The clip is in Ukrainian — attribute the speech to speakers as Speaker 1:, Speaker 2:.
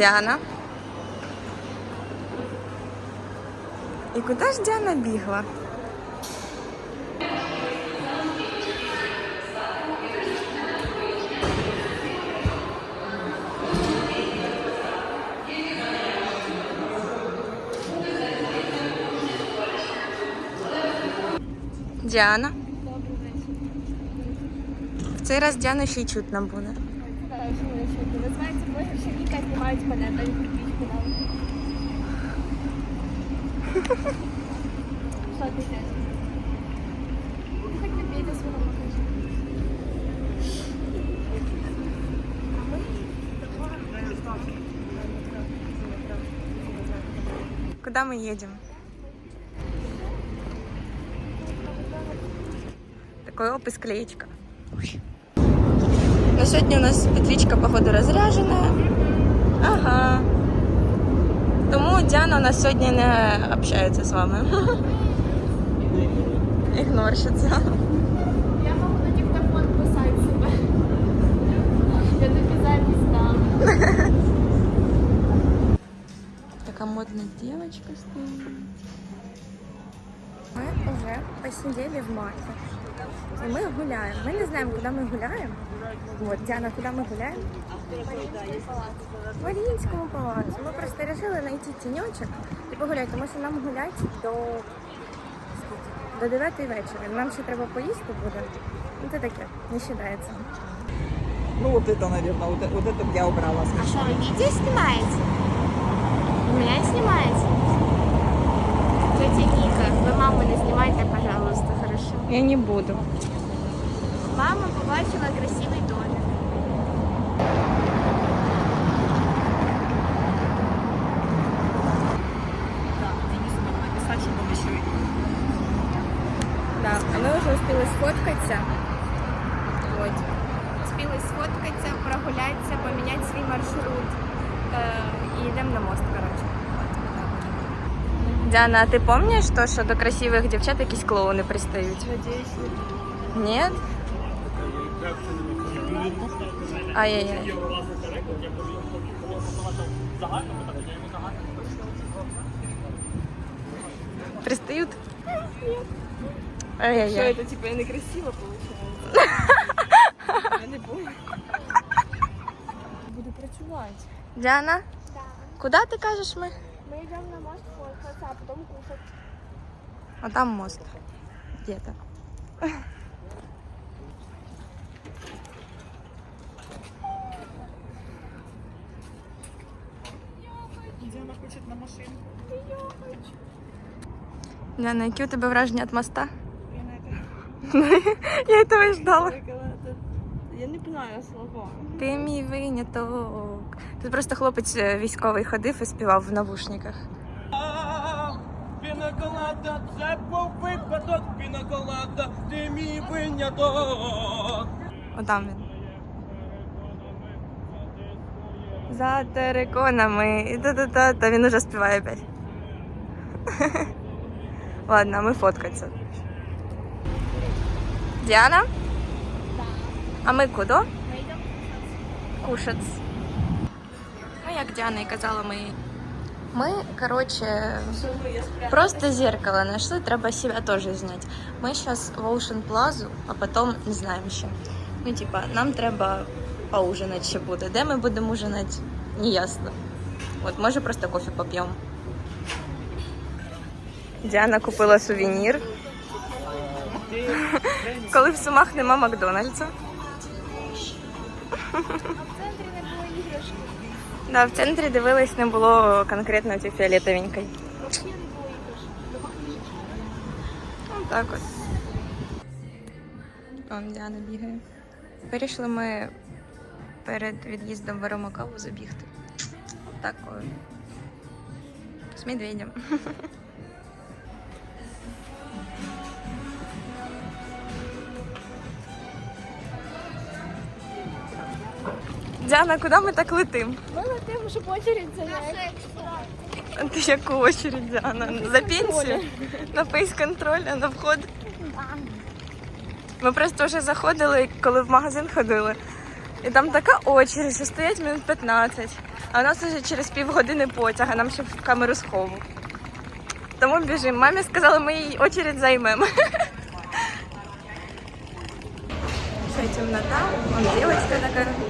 Speaker 1: Діана. І куди ж Діана бігла? Діана. В цей раз Діану ще й чутно буде.
Speaker 2: Називається блогер, що Віка знімають мене, та він крутить канал. Що ти йдеш? Ти хоч не бійте свого покажи.
Speaker 1: Куда мы едем? Такой опис клеечка. На сьогодні у нас петличка, походу, розряжена. Ага. Тому Діана у нас сьогодні не общається з вами. Ігнорщиця.
Speaker 2: Я можу на диктофон писати себе. Я тобі запись дам.
Speaker 1: Така модна девочка стоїть Ми вже посидели в марте. І ми гуляємо. Ми не знаємо, куди ми гуляємо. Вот, Діана, куди ми гуляємо? В Маріїнському палацу. Ми просто вирішили знайти тіньочок і погуляти, тому що нам гуляти до, скільки? до 9 вечора. Нам ще треба поїсти буде. Ну це таке, не вважається.
Speaker 3: Ну вот это, наверное, вот, это- вот это б я убрала.
Speaker 2: А що, ви відео знімаєте? У мене знімаєте? Тетя Ніка, ви маму не знімайте, пожалуйста, хорошо?
Speaker 1: Я не буду.
Speaker 2: Мама побачила красивий домик.
Speaker 3: Да,
Speaker 1: а мы уже успели сфоткаться. Вот. Успели сфоткаться, прогуляться, поменять свой маршрут. Э, и идем на мост, короче. Диана, а ты помнишь то, что до красивых девчат якісь клоуни пристають?
Speaker 2: Надіюсь,
Speaker 1: Нет? Ай-яй-яй. Пристают? Ай-яй-яй.
Speaker 2: це, типа, некрасиво виходить? Я не помню. Буду працювати.
Speaker 1: Диана,
Speaker 2: Так.
Speaker 1: куда ты кажешь мы?
Speaker 2: Ми а потім кушати.
Speaker 1: А там мост. Где-то.
Speaker 3: Где она хочет на машину?
Speaker 1: Диана, які у тебе враження від моста?
Speaker 3: Я на это...
Speaker 1: Я этого і ждала.
Speaker 2: Я не знаю слова.
Speaker 1: Ти мій виняток. Тут просто хлопець е, військовий ходив і співав в навушниках.
Speaker 4: Пінаколада, це був випадок, пінаколада, ти мій виняток.
Speaker 1: Отам він. За териконами. І та-та-та. Та він уже співає опять. Ладно, ми фоткаться. Діана? А ми куди?
Speaker 2: Ми йдемо
Speaker 1: кушать. Ну, як Діана і казала, ми. Ми, короче, просто зеркало нашли, треба себе теж зняти. Ми зараз в Ocean Plaza, а потім не знаємо ще. Ну, типа, нам треба поужинати ще буде. Де ми будемо ужинати, не ясно. От, може просто кофе поп'ємо. Діана купила сувенір. Коли в Сумах нема Макдональдса.
Speaker 2: в центрі не було.
Speaker 1: Да, в центрі дивились, не було конкретно цієї фіолетовенької. Ну, так от. Он Діана бігає. Вирішили ми перед від'їздом в Аромакаву забігти. Так. о, З медведем. Діана, куди ми так летим?
Speaker 2: Мы летим, щоб очередь занять.
Speaker 1: Ти яку очередь, Діана? За пенсію? На фейс-контроль, а на вход? Ми просто вже заходили, коли в магазин ходили. І там така очередь, що стоять минут 15. А у нас вже через півгодини потяг, а нам ще в камеру схову. Тому біжимо. Мамі сказали, ми їй очередь займемо. кромешная темнота, он девочка на горбу.